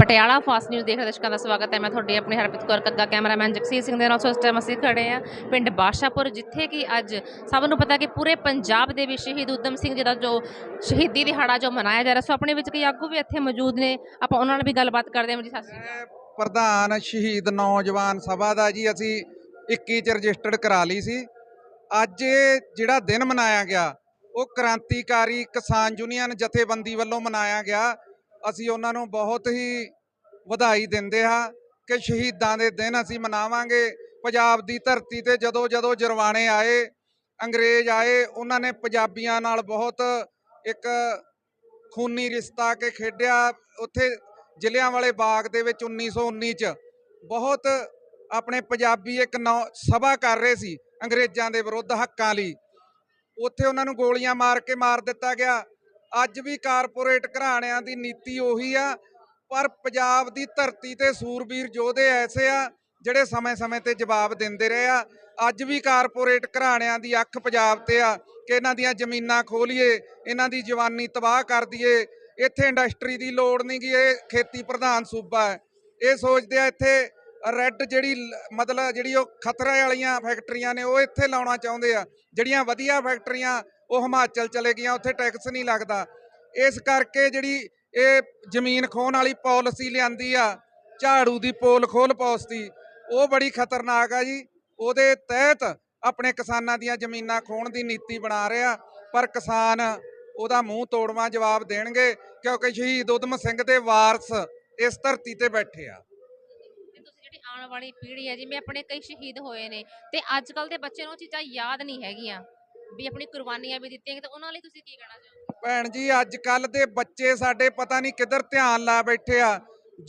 Patiala fast news ਦੇਖ ਰਹੇ ਦਰਸ਼ਕਾਂ ਦਾ ਸਵਾਗਤ ਹੈ। ਮੈਂ ਤੁਹਾਡੀ ਆਪਣੀ ਹਰਪ੍ਰੀਤ ਕੌਰ, ਕੱਗਾ ਕੈਮਰਾਮੈਨ ਜਗਸੀਰ ਸਿੰਘ ਦੇ ਨਾਲ। ਸੋ ਇਸ ਟਾਈਮ ਅਸੀਂ ਖੜੇ ਹਾਂ ਪਿੰਡ ਬਾਸ਼ਾਪੁਰ ਜਿੱਥੇ ਕਿ ਅੱਜ ਸਭ ਨੂੰ ਪਤਾ ਕਿ ਪੂਰੇ ਪੰਜਾਬ ਦੇ ਵਿੱਚ ਸ਼ਹੀਦ ਉਦਮ ਸਿੰਘ ਜੀ ਦਾ ਜੋ ਸ਼ਹੀਦੀ ਦਿਹਾੜਾ ਜੋ ਮਨਾਇਆ ਜਾ ਰਿਹਾ, ਸੋ ਆਪਣੇ ਵਿੱਚ ਕਈ ਆਗੂ ਵੀ ਇੱਥੇ ਮੌਜੂਦ ਨੇ। ਆਪਾਂ ਉਹਨਾਂ ਨਾਲ ਵੀ ਗੱਲਬਾਤ ਕਰਦੇ ਹਾਂ ਜੀ। ਸਤਿ ਸ਼੍ਰੀ ਅਕਾਲ। ਪ੍ਰਧਾਨ ਸ਼ਹੀਦ ਨੌਜਵਾਨ ਸਭਾ ਦਾ ਜੀ, ਅਸੀਂ 21 ਚ ਰਜਿਸਟਰਡ ਕਰਾ ਲਈ ਸੀ। ਅੱਜ ਜਿਹੜਾ ਦਿਨ ਮਨਾਇਆ ਗਿਆ, ਉਹ ਕ੍ਰਾਂਤੀਕਾਰੀ ਕਿਸਾਨ ਯੂਨੀਅਨ ਜਥੇਬੰਦੀ ਵੱਲੋਂ ਮਨਾਇਆ ਗਿਆ। ਅਸੀਂ ਉਹਨਾਂ ਨੂੰ ਬਹੁਤ ਹੀ ਵਧਾਈ ਦਿੰਦੇ ਹਾਂ ਕਿ ਸ਼ਹੀਦਾਂ ਦੇ ਦਿਨ ਅਸੀਂ ਮਨਾਵਾਂਗੇ। ਪੰਜਾਬ ਦੀ ਧਰਤੀ ਤੇ ਜਦੋਂ ਜਦੋਂ ਜਰਵਾਣੇ ਆਏ, ਅੰਗਰੇਜ਼ ਆਏ, ਉਹਨਾਂ ਨੇ ਪੰਜਾਬੀਆਂ ਨਾਲ ਬਹੁਤ ਇੱਕ ਖੂਨੀ ਰਿਸ਼ਤਾ ਕੇ ਖੇਡਿਆ। ਉੱਥੇ ਜ਼ਿਲ੍ਹਿਆਂ ਵਾਲੇ ਬਾਗ ਦੇ ਵਿੱਚ 1919 ਚ ਬਹੁਤ ਆਪਣੇ ਪੰਜਾਬੀ ਇੱਕ ਨੌ ਸਭਾ ਕਰ ਰਹੇ ਸੀ ਅੰਗਰੇਜ਼ਾਂ ਦੇ ਵਿਰੁੱਧ ਹੱਕਾਂ ਲਈ। ਉੱਥੇ ਉਹਨਾਂ ਨੂੰ ਗੋਲੀਆਂ ਮਾਰ ਕੇ ਮਾਰ ਦਿੱਤਾ ਗਿਆ। ਅੱਜ ਵੀ ਕਾਰਪੋਰੇਟ ਘਰਾਣਿਆਂ ਦੀ ਨੀਤੀ ਉਹੀ ਆ, ਪਰ ਪੰਜਾਬ ਦੀ ਧਰਤੀ ਤੇ ਸੂਰਬੀਰ ਯੋਧੇ ਐਸੇ ਆ, ਜਿਹੜੇ ਸਮੇਂ-ਸਮੇਂ ਤੇ ਜਵਾਬ ਦਿੰਦੇ ਰਹੇ ਆ। ਅੱਜ ਵੀ ਕਾਰਪੋਰੇਟ ਘਰਾਣਿਆਂ ਦੀ ਅੱਖ ਪੰਜਾਬ ਤੇ ਆ ਕਿ ਇਹਨਾਂ ਦੀਆਂ ਜ਼ਮੀਨਾਂ ਖੋਲੀਏ, ਇਹਨਾਂ ਦੀ ਜਵਾਨੀ ਤਬਾਹ ਕਰ ਦਈਏ। ਇੱਥੇ ਇੰਡਸਟਰੀ ਦੀ ਲੋੜ ਨਹੀਂ ਗੀ, ਇਹ ਖੇਤੀ ਪ੍ਰਧਾਨ ਸੂਬਾ ਹੈ। ਇਹ ਸੋਚਦੇ ਆ ਇੱਥੇ ਰੈੱਡ ਜਿਹੜੀ ਲ- ਮਤਲਬ ਜਿਹੜੀ ਉਹ ਖਤਰੇ ਵਾਲੀਆਂ ਫੈਕਟਰੀਆਂ ਨੇ, ਉਹ ਇੱਥੇ ਲਾਉਣਾ ਚਾਹੁੰਦੇ ਆ। ਜਿਹੜੀਆਂ ਵਧੀਆ ਫੈਕਟਰੀਆਂ ਉਹ ਹਿਮਾਚਲ ਚਲੇ ਗਈਆਂ, ਉੱਥੇ ਟੈਕਸ ਨਹੀਂ ਲੱਗਦਾ। ਇਸ ਕਰਕੇ ਜਿਹੜੀ ਇਹ ਜ਼ਮੀਨ ਖੋਣ ਵਾਲੀ ਪਾਲਿਸੀ ਲਿਆਂਦੀ ਆ, ਝਾੜੂ ਦੀ ਪੋਲ ਖੋਲ ਪਾਲਿਸੀ ਉਹ ਬੜੀ ਖਤਰਨਾਕ ਆ ਜੀ। ਉਹਦੇ ਤਹਿਤ ਆਪਣੇ ਕਿਸਾਨਾਂ ਦੀਆਂ ਜ਼ਮੀਨਾਂ ਖੋਣ ਦੀ ਨੀਤੀ ਬਣਾ ਰਿਹਾ ਪਰ ਕਿਸਾਨ ਉਹਦਾ ਮੂੰਹ ਤੋੜਵਾ ਜਵਾਬ ਦੇਣਗੇ, ਕਿਉਂਕਿ ਸ਼ਹੀਦ ਉਦਮ ਸਿੰਘ ਦੇ ਵਾਰਸ ਇਸ ਧਰਤੀ ਤੇ ਬੈਠੇ ਆ। ਜਿਹੜੀ ਆਉਣ ਵਾਲੀ ਪੀੜ੍ਹੀ ਹੈ ਜਿਵੇਂ ਆਪਣੇ ਕਈ ਸ਼ਹੀਦ ਹੋਏ ਨੇ, ਤੇ ਅੱਜ ਕੱਲ ਦੇ ਬੱਚੇ ਨੂੰ ਉਹ ਚੀਜ਼ਾਂ ਯਾਦ ਨਹੀਂ ਹੈਗੀਆਂ। ਵੀ ਆਪਣੀ ਕੁਰਬਾਨੀਆਂ ਵੀ ਦਿੱਤੀਆਂ ਤੇ ਉਹਨਾਂ ਲਈ ਤੁਸੀਂ ਕੀ ਕਹਿਣਾ ਚਾਹੋਗੇ? ਭੈਣ ਜੀ ਅੱਜ ਕੱਲ ਦੇ ਬੱਚੇ ਸਾਡੇ ਪਤਾ ਨਹੀਂ ਕਿੱਧਰ ਧਿਆਨ ਲਾ ਬੈਠੇ ਆ।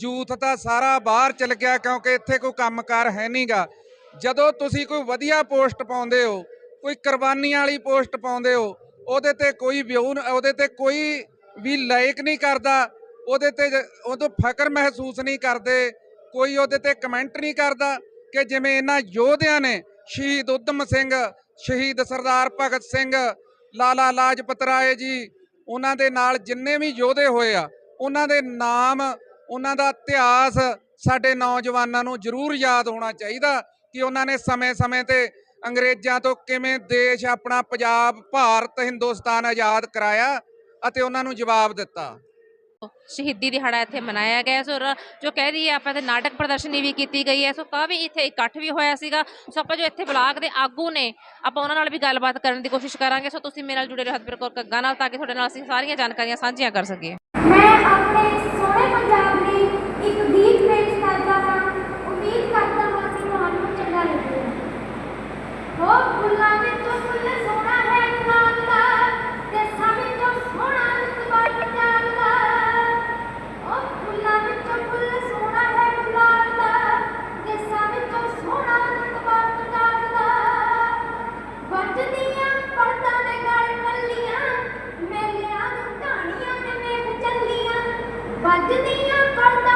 ਯੂਥ ਤਾਂ ਸਾਰਾ ਬਾਹਰ ਚਲ ਗਿਆ ਕਿਉਂਕਿ ਇੱਥੇ ਕੋਈ ਕੰਮਕਾਰ ਹੈ ਨਹੀਂਗਾ ਜਦੋਂ ਤੁਸੀਂ ਕੋਈ ਵਧੀਆ ਪੋਸਟ ਪਾਉਂਦੇ ਹੋ, ਕੋਈ ਕੁਰਬਾਨੀ ਵਾਲੀ ਪੋਸਟ ਪਾਉਂਦੇ ਹੋ, ਉਹਦੇ ਤੇ ਕੋਈ ਵਿਊ ਉਹਦੇ ਤੇ ਕੋਈ ਵੀ ਲਾਈਕ ਨਹੀਂ ਕਰਦਾ, ਉਹਦੇ ਤੇ ਜ- ਉਦੋਂ ਫਕਰ ਮਹਿਸੂਸ ਨਹੀਂ ਕਰਦੇ, ਕੋਈ ਉਹਦੇ ਤੇ ਕਮੈਂਟ ਨਹੀਂ ਕਰਦਾ ਕਿ ਜਿਵੇਂ ਇਹਨਾਂ ਯੋਧਿਆਂ ਨੇ ਸ਼ਹੀਦ ਉਦਮ ਸਿੰਘ ਸ਼ਹੀਦ ਸਰਦਾਰ ਭਗਤ ਸਿੰਘ, ਲਾਲਾ ਲਾਜਪਤ ਰਾਏ ਜੀ, ਉਹਨਾਂ ਦੇ ਨਾਲ ਜਿੰਨੇ ਵੀ ਯੋਧੇ ਹੋਏ ਆ, ਉਹਨਾਂ ਦੇ ਨਾਮ, ਉਹਨਾਂ ਦਾ ਇਤਿਹਾਸ ਸਾਡੇ ਨੌਜਵਾਨਾਂ ਨੂੰ ਜ਼ਰੂਰ ਯਾਦ ਹੋਣਾ ਚਾਹੀਦਾ ਕਿ ਉਹਨਾਂ ਨੇ ਸਮੇਂ-ਸਮੇਂ ਤੇ ਅੰਗਰੇਜ਼ਾਂ ਤੋਂ ਕਿਵੇਂ ਦੇਸ਼ ਆਪਣਾ ਪੰਜਾਬ, ਭਾਰਤ, ਹਿੰਦੁਸਤਾਨ ਆਜ਼ਾਦ ਕਰਾਇਆ ਅਤੇ ਉਹਨਾਂ ਨੂੰ ਜਵਾਬ ਦਿੱਤਾ। ਸ਼ਹੀਦੀ ਦਿਹਾੜਾ ਇੱਥੇ ਮਨਾਇਆ ਗਿਆ ਸੋ ਜੋ ਕਹਿ ਰਹੀ ਹੈ, ਆਪਾਂ ਤੇ ਨਾਟਕ ਪ੍ਰਦਰਸ਼ਨੀ ਵੀ ਕੀਤੀ ਗਈ ਹੈ। ਸੋ ਕਾਫੀ ਇੱਥੇ ਇਕੱਠ ਵੀ ਹੋਇਆ ਸੀਗਾ। ਸੋ ਆਪਾਂ ਜੋ ਇੱਥੇ ਬਲਾਕ ਦੇ ਆਗੂ ਨੇ, ਆਪਾਂ ਉਹਨਾਂ ਨਾਲ ਵੀ ਗੱਲਬਾਤ ਕਰਨ ਦੀ ਕੋਸ਼ਿਸ਼ ਕਰਾਂਗੇ। ਸੋ ਤੁਸੀਂ ਮੇਰੇ ਨਾਲ ਜੁੜੇ ਰਹੋ ਹਰਪ੍ਰੀਤ ਕੌਰ ਕੱਗਾ ਨਾਲ, ਤਾਂ ਕਿ ਤੁਹਾਡੇ ਨਾਲ ਅਸੀਂ ਸਾਰੀਆਂ ਜਾਣਕਾਰੀਆਂ ਸਾਂਝੀਆਂ ਕਰ ਸਕੀਏ। ਮੈਂ ਆਪਣੇ ਸੋਹਣੇ ਪੰਜਾਬ ਲਈ ਇੱਕ ਗੀਤ ਪੇਸ਼ ਕਰਦਾ ਹਾਂ। ਉਮੀਦ ਕਰਦਾ ਹਾਂ ਕਿ ਤੁਹਾਨੂੰ ਚੰਗਾ ਲੱਗੇਗਾ। ਹੋ ਫੁੱਲਾਂ ਵਿੱਚੋਂ ਫੁੱਲ ਸੋਹਣਾ Hadi dünya kadar.